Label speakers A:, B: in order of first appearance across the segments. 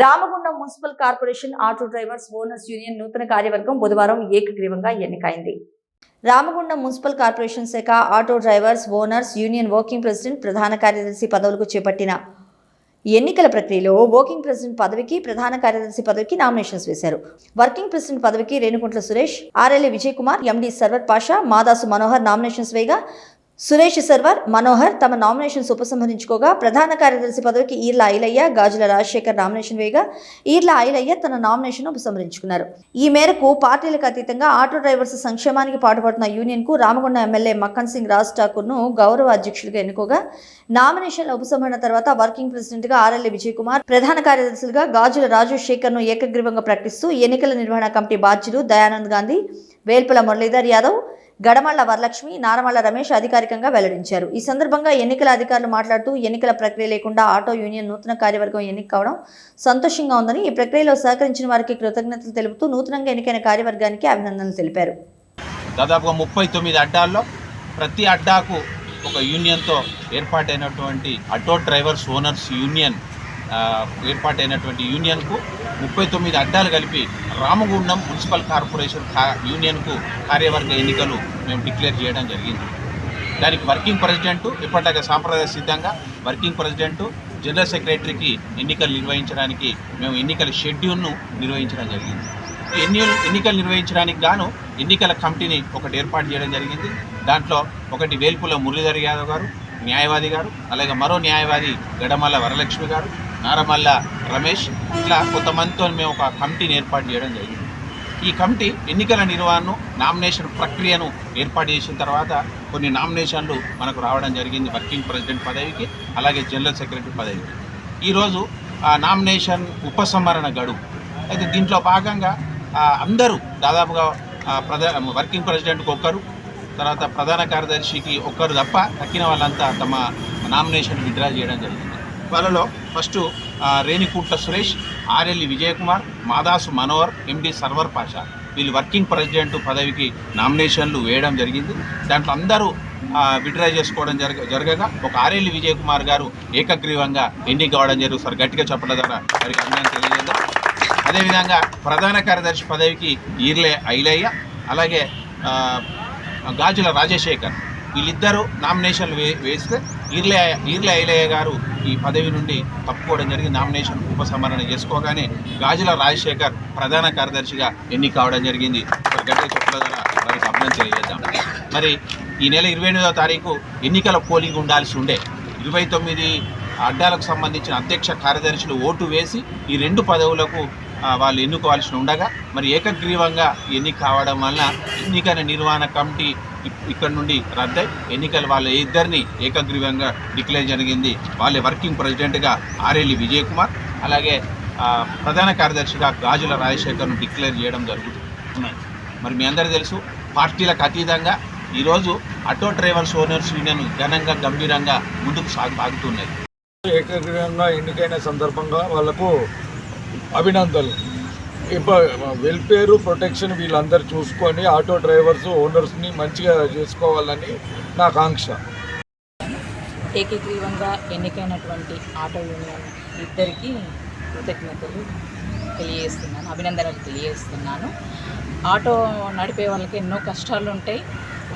A: Ramagundam municipal corporation auto drivers owners union నూతన కార్యవర్గం బుధవారం ఏకగ్రీవంగా ఎన్నికైంది. రామగుండం మున్సిపల్ కార్పొరేషన్ శాఖ auto drivers owners union working president ప్రధాన కార్యదర్శి పదవులకు చేపట్టిన ఎన్నికల ప్రక్రియలో వర్కింగ్ ప్రెసిడెంట్ పదవికి ప్రధాన కార్యదర్శి పదవికి నామినేషన్స్ వేశారు. వర్కింగ్ ప్రెసిడెంట్ పదవికి Renukuntla Suresh RLA Vijay Kumar MD Sarwar Pasha Madasu Manohar nominations వేయగా సురేష్ సర్వర్ మనోహర్ తమ నామినేషన్స్ ఉపసంహరించుకోగా ప్రధాన కార్యదర్శి పదవికి ఈర్ల ఐలయ్య గాజుల రాజశేఖర్ నామినేషన్ వేయగా ఈర్ల ఐలయ్య తన నామినేషన్ ఉపసంహరించుకున్నారు. ఈ మేరకు పార్టీలకు అతీతంగా ఆటో డ్రైవర్స్ సంక్షేమానికి పాటుపడుతున్న యూనియన్కు రామగుండ ఎమ్మెల్యే మక్కన్ సింగ్ రాజ్ ఠాకూర్ను గౌరవ అధ్యక్షుడిగా ఎన్నుకోగా నామినేషన్ల ఉపసంహరణ తర్వాత వర్కింగ్ ప్రెసిడెంట్గా ఆర్ఎల్ఏ విజయ్ కుమార్ ప్రధాన కార్యదర్శులుగా గాజుల రాజశేఖర్ను ఏకగ్రీవంగా ప్రకటిస్తూ ఎన్నికల నిర్వహణ కమిటీ బాధ్యులు దయానంద్ గాంధీ వేల్పుల మురళీధర్ యాదవ్ గడమళ్ళ వరలక్ష్మి నారమళ్ళ రమేష్ అధికారికంగా వెల్లడించారు. ఈ సందర్భంగా ఎన్నికల అధికారులు మాట్లాడుతూ ఎన్నికల ప్రక్రియ లేకుండా ఆటో యూనియన్ నూతన కార్యవర్గం ఎన్నిక కావడం సంతోషంగా ఉందని ఈ ప్రక్రియలో సహకరించిన వారికి కృతజ్ఞతలు తెలుపుతూ నూతనంగా ఎన్నికైన కార్యవర్గానికి అభినందనలు తెలిపారు.
B: దాదాపుగా ముప్పై తొమ్మిది అడ్డాల్లో ప్రతి అడ్డాకు ఒక యూనియన్తో ఏర్పాటైనటువంటి ఆటో డ్రైవర్స్ ఓనర్స్ యూనియన్ ఏర్పాటైనటువంటి యూనియన్కు ముప్పై తొమ్మిది అడ్డాలు కలిపి రామగుండం మున్సిపల్ కార్పొరేషన్ కా యూనియన్కు కార్యవర్గ ఎన్నికలు మేము డిక్లేర్ చేయడం జరిగింది. దానికి వర్కింగ్ ప్రెసిడెంట్ ఇప్పటిదాకా సాంప్రదాయ సిద్ధంగా వర్కింగ్ ప్రెసిడెంట్ జనరల్ సెక్రటరీకి ఎన్నికలు నిర్వహించడానికి మేము ఎన్నికల షెడ్యూల్ను నిర్వహించడం జరిగింది. ఎన్ని ఎన్నికలు నిర్వహించడానికి గాను ఎన్నికల కమిటీని ఒకటి ఏర్పాటు చేయడం జరిగింది. దాంట్లో ఒకటి వేల్పుల మురళీధర్ యాదవ్ గారు న్యాయవాది గారు అలాగే మరో న్యాయవాది గడమల్ల వరలక్ష్మి గారు నారమల్ల రమేష్ ఇట్లా కొంతమందితో మేము ఒక కమిటీని ఏర్పాటు చేయడం జరిగింది. ఈ కమిటీ ఎన్నికల నిర్వహణను నామినేషన్ ప్రక్రియను ఏర్పాటు చేసిన తర్వాత కొన్ని నామినేషన్లు మనకు రావడం జరిగింది. వర్కింగ్ ప్రెసిడెంట్ పదవికి అలాగే జనరల్ సెక్రటరీ పదవికి. ఈరోజు ఆ నామినేషన్ ఉపసంహరణ గడువు. అయితే దీంట్లో భాగంగా అందరూ దాదాపుగా ప్రధా వర్కింగ్ ప్రెసిడెంట్కి ఒక్కరు తర్వాత ప్రధాన కార్యదర్శికి ఒక్కరు తప్ప తక్కిన వాళ్ళంతా తమ నామినేషన్ విడ్రా చేయడం జరిగింది. వాళ్ళలో ఫస్ట్ ఆ, సురేష్ ఆర్ఎల్ఈ విజయకుమార్ మాదాసు మనోహర్ ఎండి సర్వర్ పాషా. వీళ్ళు వర్కింగ్ ప్రెసిడెంట్ పదవికి నామినేషన్లు వేయడం జరిగింది. దాంట్లో అందరూ విడ్రా చేసుకోవడం జరగ జరగగా ఒక ఆర్ఎల్ఈ విజయ్ కుమార్ గారు ఏకగ్రీవంగా ఎన్నిక కావడం జరుగుతుంది. సార్ గట్టిగా చెప్పడం ద్వారా వారికి అభినందన తెలియజేద్దాం. అదేవిధంగా ప్రధాన కార్యదర్శి పదవికి ఈర్లే ఐలయ్య అలాగే గాజుల రాజశేఖర్. వీళ్ళిద్దరూ నామినేషన్లు వే వేస్తే ఈర్లే ఈర్లే ఐలయ్య గారు ఈ పదవి నుండి తప్పుకోవడం జరిగి నామినేషన్ ఉపసంహరణ చేసుకోగానే గాజుల రాజశేఖర్ ప్రధాన కార్యదర్శిగా ఎన్నిక కావడం జరిగింది. మరి చెప్పుల ద్వారా వారికి అభినందన తెలియజేద్దాం. మరి ఈ నెల ఇరవై ఎనిమిదవ తారీఖు ఎన్నికల పోలింగ్ ఉండాల్సి ఉండే ఇరవై తొమ్మిది అడ్డాలకు సంబంధించిన అధ్యక్ష కార్యదర్శులు ఓటు వేసి ఈ రెండు పదవులకు వాళ్ళు ఎన్నుకోవాల్సి ఉండగా మరి ఏకగ్రీవంగా ఎన్నిక కావడం వలన ఎన్నికల నిర్వహణ కమిటీ ఇక్కడ నుండి రద్దై ఎన్నికలు వాళ్ళ ఇద్దరిని ఏకగ్రీవంగా డిక్లేర్ జరిగింది. వాళ్ళ వర్కింగ్ ప్రెసిడెంట్గా ఆర్ఎల్ఈ విజయ్ కుమార్ అలాగే ప్రధాన కార్యదర్శిగా గాజుల రాజశేఖర్ను డిక్లేర్ చేయడం జరుగుతుంది. మరి మీ అందరికీ తెలుసు పార్టీలకు అతీతంగా ఈరోజు ఆటో డ్రైవర్స్ ఓనర్స్ యూనియన్ ఘనంగా గంభీరంగా ముందుకు సాగు సాగుతున్నది
C: ఏకగ్రీవంగా ఎన్నికైన సందర్భంగా వాళ్ళకు అభినందనలు. ఇప్పుడు వెల్ఫేర్ ప్రొటెక్షన్ వీళ్ళందరూ చూసుకొని ఆటో డ్రైవర్స్ ఓనర్స్ని మంచిగా చేసుకోవాలని నా ఆంక్ష
D: ఏకీగ్రీవంగా ఎన్నికైనటువంటి ఆటో యూనియన్ ఇద్దరికి కృతజ్ఞతలు తెలియజేస్తున్నాను అభినందనలు తెలియజేస్తున్నాను. ఆటో నడిపే వాళ్ళకి ఎన్నో కష్టాలు ఉంటాయి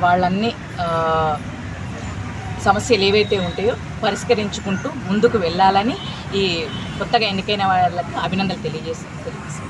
D: వాళ్ళన్నీ సమస్యలు ఏవైతే ఉంటాయో పరిష్కరించుకుంటూ ముందుకు వెళ్ళాలని ఈ కొత్తగా ఎన్నికైన వాళ్ళకి అభినందనలు తెలియజేస్తాను